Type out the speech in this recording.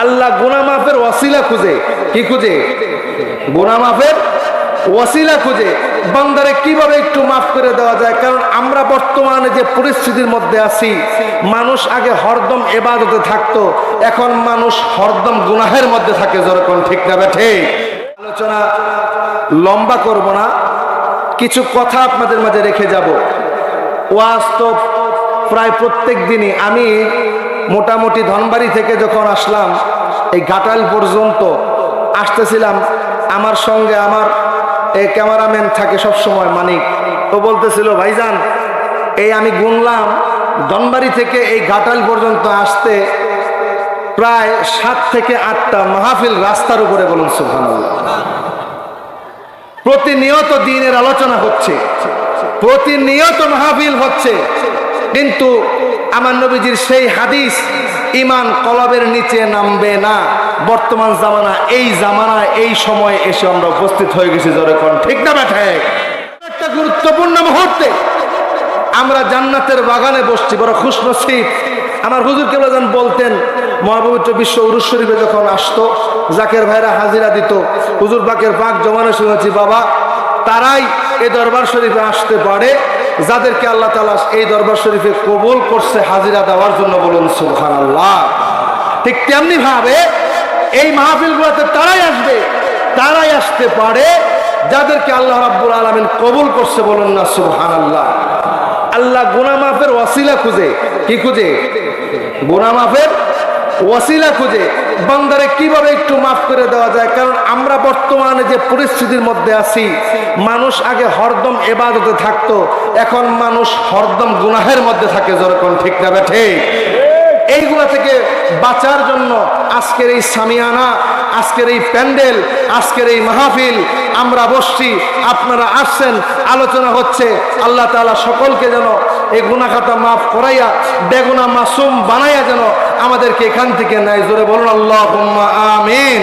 আল্লাহ গুনা মাফের ওয়াসিলা খুঁজে। কি খুঁজে? গুনা মাফের ওয়াসিলা খুঁজে। বান্দারে কীভাবে একটু মাফ করে দেওয়া যায়? কারণ আমরা বর্তমানে যে পরিস্থিতির মধ্যে আছি, মানুষ আগে হরদম এবাদতে থাকতো, এখন মানুষ হরদম গুনাহের মধ্যে থাকে যেরকম ঠিক না বেঠে আলোচনা লম্বা করব না। কিছু কথা আপনাদের মাঝে রেখে যাব। ওয়াজ তো প্রায় প্রত্যেক দিনই। আমি মোটামুটি ধনবাড়ি থেকে যখন আসলাম, এই ঘাটাল পর্যন্ত আসতেছিলাম। আমার সঙ্গে আমার এই ক্যামেরাম্যান থাকে সব সময় মানিক। তো বলতেছিল, ভাইজান, এই আমি গুনলাম, ধনবাড়ি থেকে এই ঘাটাল পর্যন্ত আসতে প্রায় সাত থেকে আটটা মাহফিল রাস্তার উপরে বলুন, সুবহানাল্লাহ। প্রতিনিয়ত দিনের আলোচনা হচ্ছে, প্রতিনিয়ত মাহফিল হচ্ছে, কিন্তু আমার নবীজির সেই হাদিস ইমান কলবের নিচে নামবে না। বর্তমান জামানা, এই জামানা, এই সময় এসে আমরা উপস্থিত হয়ে গেছি যখন ঠিক না একটা গুরুত্বপূর্ণ মুহূর্তে আমরা জান্নাতের বাগানে বসছি, বড় খুশ নসিব। আমার হুজুর কেবলাজান বলতেন, মহাপবিত্র বিশ্ব উরুস শরীফে যখন আসতো, জাকের ভাইরা হাজিরা দিত, হুজুর বাকের পাক জমানে শুনেছি, বাবা, তারাই এ দরবার শরীফে আসতে পারে। যাদেরকে আল্লাহ তালা এই দরবার শরীফে কবুল করছে, হাজিরা দেওয়ার জন্য বলুন সুলখান আল্লাহ ঠিক তেমনি ভাবে এই মাহফিলগুলোতে তারাই আসবে, তারাই আসতে পারে, যাদেরকে আল্লাহ রাব্বুল আলমিন কবুল করছে বলুন না সুবহান আল্লাহ আল্লাহ গুনা মাফের ওয়াসিলা খুঁজে, কি খুঁজে? গুনা মাফের ওয়াসিলা খুঁজে। বান্দারে কীভাবে একটু মাফ করে দেওয়া যায়? কারণ আমরা বর্তমানে যে পরিস্থিতির মধ্যে আছি, মানুষ আগে হরদম এবাদতে থাকতো, এখন মানুষ হরদম গুনাহের মধ্যে থাকে যেরকম ঠিক না বেঠে এইগুলা থেকে বাঁচার জন্য আজকের এই সামিয়ানা, আজকের এই প্যান্ডেল, আজকের এই মাহফিল, আমরা বসছি, আপনারা আসছেন, আলোচনা হচ্ছে, আল্লাহ তাআলা সকলকে যেন এই গুণাখাতা মাফ করাইয়া, বেগুনা মাসুম বানাইয়া যেন আমাদেরকে এখান থেকে নেয়। জোরে বলুন আল্লাহ আমিন।